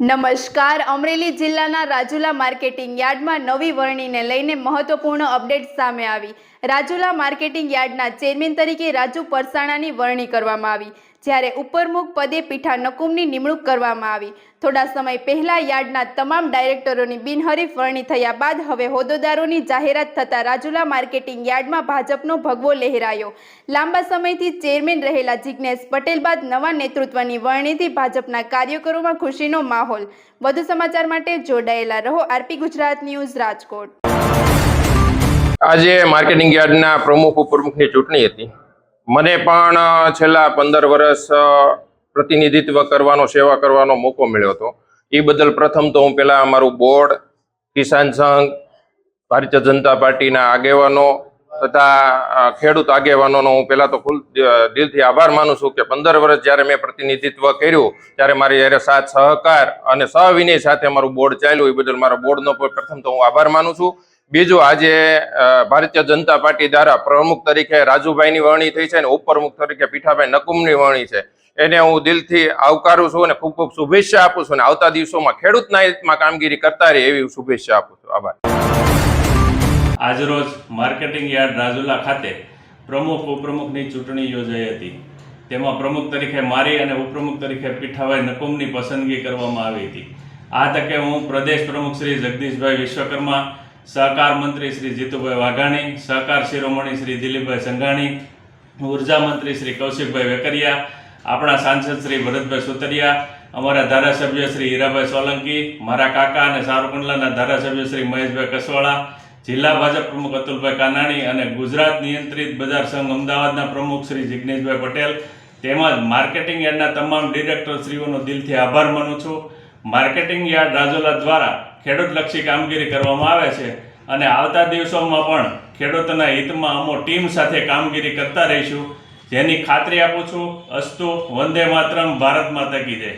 નમસ્કાર, અમરેલી જિલ્લાના રાજુલા માર્કેટિંગ યાર્ડમાં નવી વરણીને લઈને મહત્વપૂર્ણ અપડેટ સામે આવી. રાજુલા માર્કેટિંગ યાર્ડના ચેરમેન તરીકે રાજુ પરસાણાની વરણી કરવામાં આવી. જ્યારે ઉપરમુખ પદે પીઠા નકુમની નિમણૂક કરવામાં આવી. થોડા સમય પહેલા યાર્ડના તમામ ડાયરેક્ટરોની બિનહરીફ વરણી થયા બાદ હવે હોદ્દેદારોની જાહેરાત થતાં રાજુલા માર્કેટિંગ યાર્ડમાં ભાજપનો ભગવો લહેરાયો. લાંબા સમયથી ચેરમેન રહેલા જિજ્ઞેશ પટેલ બાદ નવા નેતૃત્વની વરણીથી ભાજપના કાર્યકરોમાં ખુશીનો માહોલ. વધુ સમાચાર માટે જોડાયેલા રહો આરપી ગુજરાત ન્યૂઝ રાજકોટ. આજે માર્કેટિંગ યાર્ડના પ્રમુખ, ઉપપ્રમુખની ચૂંટણી હતી. મને પણ છેલ્લા પંદર વર્ષ પ્રતિનિધિત્વ કરવાનો, સેવા કરવાનો મોકો મળ્યો હતો. એ બદલ પ્રથમ તો હું પહેલાં અમારું બોર્ડ, કિસાન સંઘ, ભારતીય જનતા પાર્ટીના આગેવાનો તથા ખેડૂત આગેવાનોનો હું પહેલાં તો ખુલ દિલથી આભાર માનું છું કે પંદર વર્ષ જ્યારે મેં પ્રતિનિધિત્વ કર્યું, ત્યારે મારી જ્યારે સાથ સહકાર અને સહવિનય સાથે મારું બોર્ડ ચાલ્યું, એ બદલ મારા બોર્ડનો પ્રથમ તો હું આભાર માનું છું. બીજું આજે ભારતીય જનતા પાર્ટી દ્વારા પ્રમુખ તરીકે રાજુભાઈની વરણી થઈ છે અને ઉપપ્રમુખ તરીકે પીઠાભાઈ નકુમની વરણી છે. એને હું દિલથી આવકારું છું અને ખૂબ ખૂબ શુભેચ્છા આપું છું અને આવતા દિવસોમાં ખેડૂતના હિતમાં કામગીરી કરતા રહે એવી શુભેચ્છા આપું છું. આભાર. આજરોજ માર્કેટિંગ યાર્ડ રાજુલા ખાતે પ્રમુખ ઉપપ્રમુખની ચૂંટણી યોજાઈ હતી. તેમાં પ્રમુખ તરીકે મારી અને ઉપપ્રમુખ તરીકે પીઠાભાઈ નકુમની પસંદગી કરવામાં આવી હતી. આ તકે હું પ્રદેશ પ્રમુખ શ્રી જગદીશભાઈ વિશ્વકર્મા સહકાર મંત્રી શ્રી જીતુભાઈ વાઘાણી, સહકાર શિરોમણી શ્રી દિલીપભાઈ સંઘાણી, ઊર્જા મંત્રી શ્રી કૌશિકભાઈ વેકરિયા, આપણા સાંસદ શ્રી ભરતભાઈ સુતરિયા, અમારા ધારાસભ્ય શ્રી હીરાભાઈ સોલંકી, મારા કાકા અને સારુકુંડલાના ધારાસભ્ય શ્રી મહેશભાઈ કસવાળા, જિલ્લા ભાજપ પ્રમુખ અતુલભાઈ કાનાણી અને ગુજરાત નિયંત્રિત બજાર સંઘ અમદાવાદના પ્રમુખ શ્રી જિજ્ઞેશભાઈ પટેલ તેમજ માર્કેટિંગ યાર્ડના તમામ ડિરેક્ટરશ્રીઓનો દિલથી આભાર માનું છું. માર્કેટિંગ યાર્ડ રાજોલા દ્વારા ખેડૂતલક્ષી કામગીરી કરવામાં આવે છે અને આવતા દિવસોમાં પણ ખેડૂતોના હિતમાં અમો ટીમ સાથે કામગીરી કરતા રહીશું જેની ખાતરી આપું છું, અસ્તુ વંદે માતરમ, ભારત માતા કી જય.